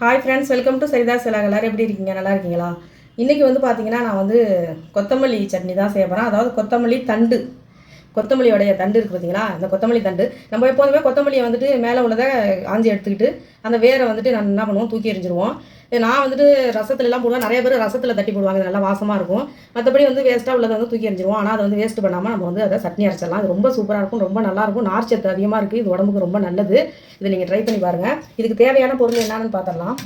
Hi friends welcome to Saritha சிலாக எல்லோரும் எப்படி இருக்கீங்க? நல்லா இருக்கீங்களா? இன்றைக்கி வந்து பார்த்தீங்கன்னா நான் வந்து கொத்தமல்லி சட்னி தான் செய்ய போகிறேன் அதாவது கொத்தமல்லி தண்டு. கொத்தமல்லியோடைய தண்டு இருக்குது பார்த்தீங்களா அந்த கொத்தமல்லி தண்டு. நம்ம எப்போதுமே கொத்தமல்லியை வந்துட்டு மேலே உள்ளதை ஆஞ்சி எடுத்துக்கிட்டு அந்த வேரை வந்துட்டு நான் என்ன பண்ணுவோம்? தூக்கி எறிஞ்சிருவோம். நான் வந்துட்டு ரசத்துல எல்லாம் போடுவேன். நிறைய பேர் ரசத்தில் தட்டி போடுவாங்க. நல்லா வாசமாக இருக்கும். மற்றபடி வந்து வேஸ்ட்டாக உள்ளதை வந்து தூக்கி எறிஞ்சிருவோம். ஆனால் அதை வந்து வேஸ்ட் பண்ணாமல் நம்ம வந்து அதை சட்னி அரைச்சிடலாம். அது ரொம்ப சூப்பராக இருக்கும். ரொம்ப நல்லாயிருக்கும் நார்ச்சத்து அதிகமாக இருக்குது இது உடம்புக்கு ரொம்ப நல்லது. இதை நீங்கள் ட்ரை பண்ணி பாருங்கள் இதுக்கு தேவையான பொருள் என்னென்னு பார்த்துடலாம்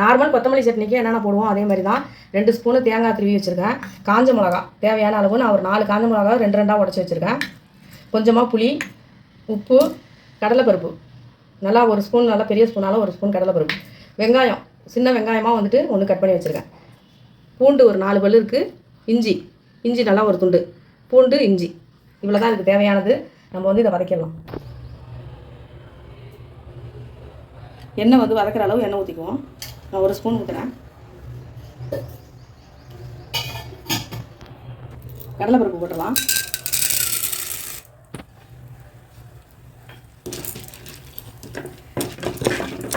நார்மல் கொத்தமல்லி சட்னிக்கு என்னென்ன போடுவோம் அதே மாதிரி தான். ரெண்டு ஸ்பூனு தேங்காய் திருவி வச்சுருக்கேன். காஞ்ச மிளகா தேவையான அளவு நான் ஒரு நாலு காஞ்ச மிளகா ரெண்டு ரெண்டாக உடச்சி வச்சுருக்கேன். கொஞ்சமாக புளி உப்பு கடலைப்பருப்பு. நல்லா ஒரு ஸ்பூன் நல்லா பெரிய ஸ்பூனால் ஒரு ஸ்பூன் கடலைப்பருப்பு. வெங்காயம் சின்ன வெங்காயமாக வந்துட்டு ஒன்று கட் பண்ணி வச்சுருக்கேன். பூண்டு ஒரு நாலு பல் இருக்குது இஞ்சி இஞ்சி நல்லா ஒரு துண்டு. பூண்டு இஞ்சி. இவ்வளோ தான் இதுக்கு தேவையானது. நம்ம வந்து இதை வதக்கிடலாம். எண்ணெய் வந்து வதக்கிற அளவு எண்ணெய் ஊற்றிக்குவோம் நான் ஒரு ஸ்பூன் ஊற்றுறேன் கடலைப்பருப்பு போட்டுடலாம்.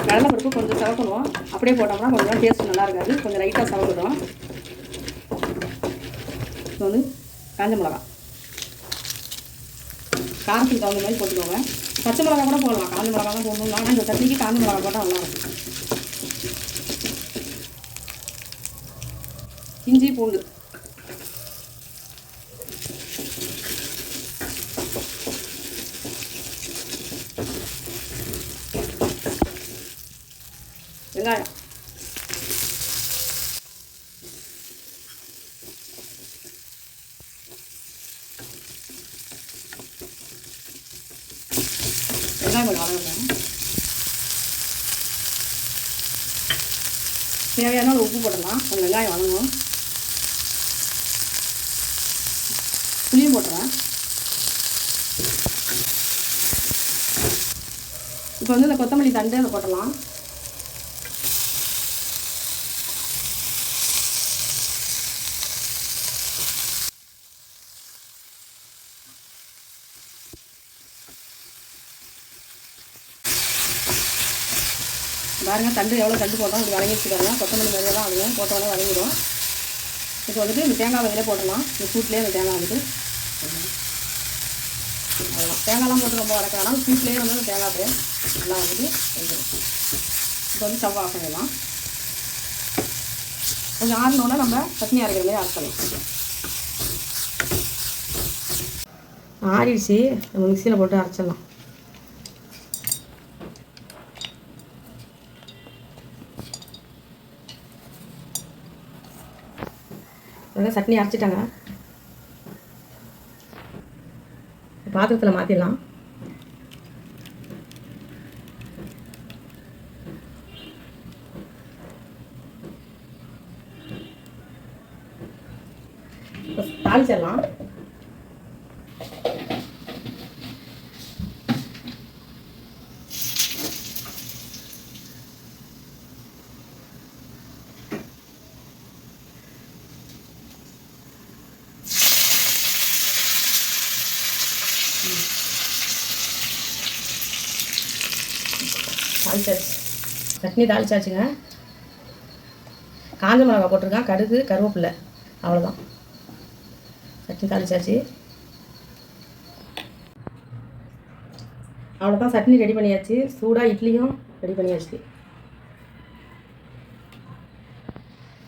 கடலைப்பருப்பு கொஞ்சம் சவக்கணும். அப்படியே போட்டோம்னா கொஞ்சம் டேஸ்ட் நல்லா இருக்காது. கொஞ்சம் லைட்டாக சவக்கட்டும். இப்போ வந்து காஞ்ச மிளகா. காரத்துக்கு தகுந்த மாதிரி போட்டுக்கோங்க. பச்சை மிளகா கூட போடலாம். காஞ்ச மிளகா தான் போடணும் ஆனால் இந்த சட்னிக்கு காஞ்ச மிளகா போட்டால் நல்லா இஞ்சி பூண்டு. வெங்காயம். வெங்காயம் கொஞ்சம் வதங்கணும் தேவையான அளவு உப்பு போடலாம் கொஞ்சம் வெங்காயம் வதங்கும் புளியும் போட்டுறேன். இப்போ வந்து இந்த கொத்தமல்லி தண்டு அதை போட்டலாம் பாருங்கள் தண்டு எவ்வளோ தண்டு போட்டோம். இப்படி வதங்கிடுச்சு பாருங்க கொத்தமல்லி மாதிரி தான் அதுவும் போட்டோன்னே வதங்கிடும். இப்போ வந்துட்டு இந்த தேங்காய் வகையிலே போட்டுடலாம். இந்த சூட்லேயே அந்த தேங்காய் வந்துட்டு அவ்வளோதான் தேங்காய்லாம் போட்டு ரொம்ப வதக்க சூட்லேயே வந்து அந்த தேங்காய் அப்படியே நல்லா வந்துட்டு இப்போ வந்து ஸ்டவ் ஆஃப் பண்ணிடலாம். கொஞ்சம் ஆறினோன்னா நம்ம சட்னி அரைக்கிற மாதிரி அரைச்சிடலாம் ஆறிடுச்சு. நம்ம மிக்சியில் போட்டு அரைச்சிடலாம். அதான் சட்னி அரைச்சிட்டாங்க. பாத்திரத்தில் மாற்றிடலாம் தாளிச்சிடலாம். தாளிச்சாச்சு. சட்னி தாளிச்சாச்சுங்க. காஞ்ச மிளகா போட்டிருக்கேன் கடுகு கருவேப்பில்லை. அவ்வளோதான் சட்னி தாளிச்சாச்சு. அவ்வளோதான் சட்னி ரெடி பண்ணியாச்சு. சூடாக இட்லியும் ரெடி பண்ணியாச்சு.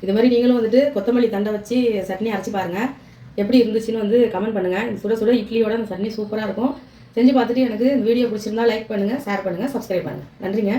இது மாதிரி நீங்களும் வந்துட்டு கொத்தமல்லி தண்டை வச்சு சட்னி அரைச்சி பாருங்கள் எப்படி இருந்துச்சுன்னு வந்து கமெண்ட் பண்ணுங்கள் இந்த சுட சுட இட்லியோட அந்த சட்னி சூப்பராக இருக்கும். செஞ்சு பார்த்துட்டு எனக்கு இந்த வீடியோ பிடிச்சிருந்தா லைக் பண்ணுங்கள் ஷேர் பண்ணுங்கள் சப்ஸ்கிரைப் பண்ணுங்கள் நன்றிங்க.